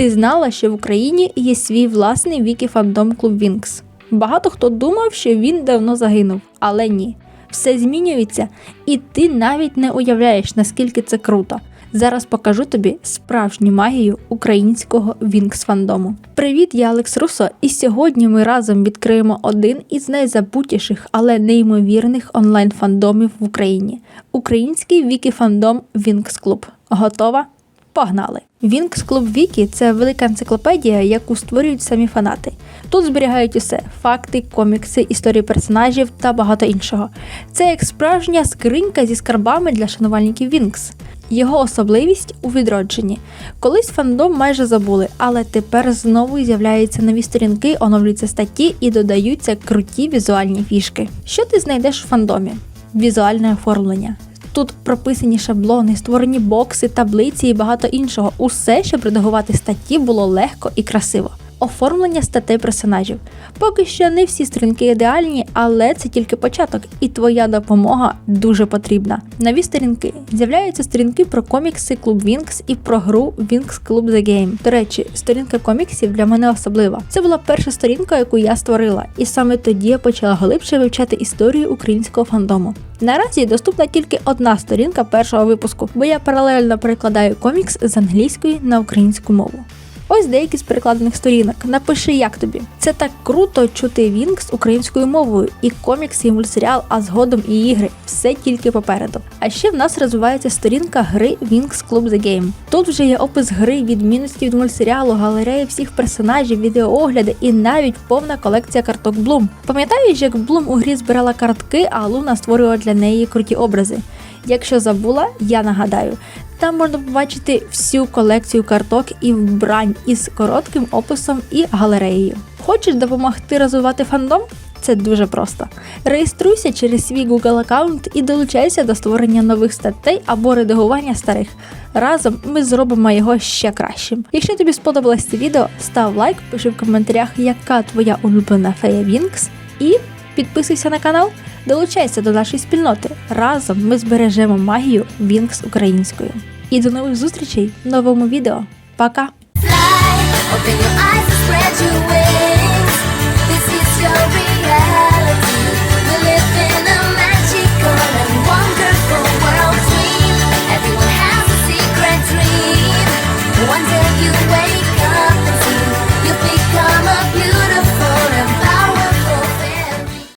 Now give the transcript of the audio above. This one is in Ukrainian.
Ти знала, що в Україні є свій власний вікі фандом клуб Вінкс? Багато хто думав, що він давно загинув, але ні. Все змінюється, і ти навіть не уявляєш, наскільки це круто. Зараз покажу тобі справжню магію українського Вінкс фандому. Привіт, я Алекс Русо, і сьогодні ми разом відкриємо один із найзабутіших, але неймовірних онлайн фандомів в Україні український вікі фандом Вінкс Клуб. Готова? Погнали! Вінкс Клуб Вікі це велика енциклопедія, яку створюють самі фанати. Тут зберігають усе: факти, комікси, історії персонажів та багато іншого. Це як справжня скринька зі скарбами для шанувальників Вінкс. Його особливість у відродженні. Колись фандом майже забули, але тепер знову з'являються нові сторінки, оновлюються статті і додаються круті візуальні фішки. Що ти знайдеш у фандомі? Візуальне оформлення. Тут прописані шаблони, створені бокси, таблиці і багато іншого. Усе, щоб редагувати статті, було легко і красиво. Оформлення статей персонажів. Поки що не всі сторінки ідеальні, але це тільки початок, і твоя допомога дуже потрібна. Нові сторінки з'являються сторінки про комікси Клуб Вінкс і про гру Вінкс Club The Game. До речі, сторінка коміксів для мене особлива. Це була перша сторінка, яку я створила, і саме тоді я почала глибше вивчати історію українського фандому. Наразі доступна тільки одна сторінка першого випуску, бо я паралельно перекладаю комікс з англійської на українську мову. Ось деякі з перекладених сторінок. Напиши, як тобі. Це так круто чути Вінкс українською мовою, і комікс, і мультсеріал, а згодом і ігри. Все тільки попереду. А ще в нас розвивається сторінка гри Вінкс Club The Game. Тут вже є опис гри, відмінності від мультсеріалу, галереї всіх персонажів, відеоогляди і навіть повна колекція карток Блум. Пам'ятаєш, як Блум у грі збирала картки, а Луна створювала для неї круті образи. Якщо забула, я нагадаю. Там можна побачити всю колекцію карток і вбрань із коротким описом і галереєю. Хочеш допомогти розвивати фандом? Це дуже просто. Реєструйся через свій Google аккаунт і долучайся до створення нових статей або редагування старих. Разом ми зробимо його ще кращим. Якщо тобі сподобалось це відео, став лайк, пиши в коментарях, яка твоя улюблена фея Вінкс, і підписуйся на канал. Долучайся до нашої спільноти. Разом ми збережемо магію Вінкс українською. І до нових зустрічей в новому відео. Пока! Fly, open your eyes and.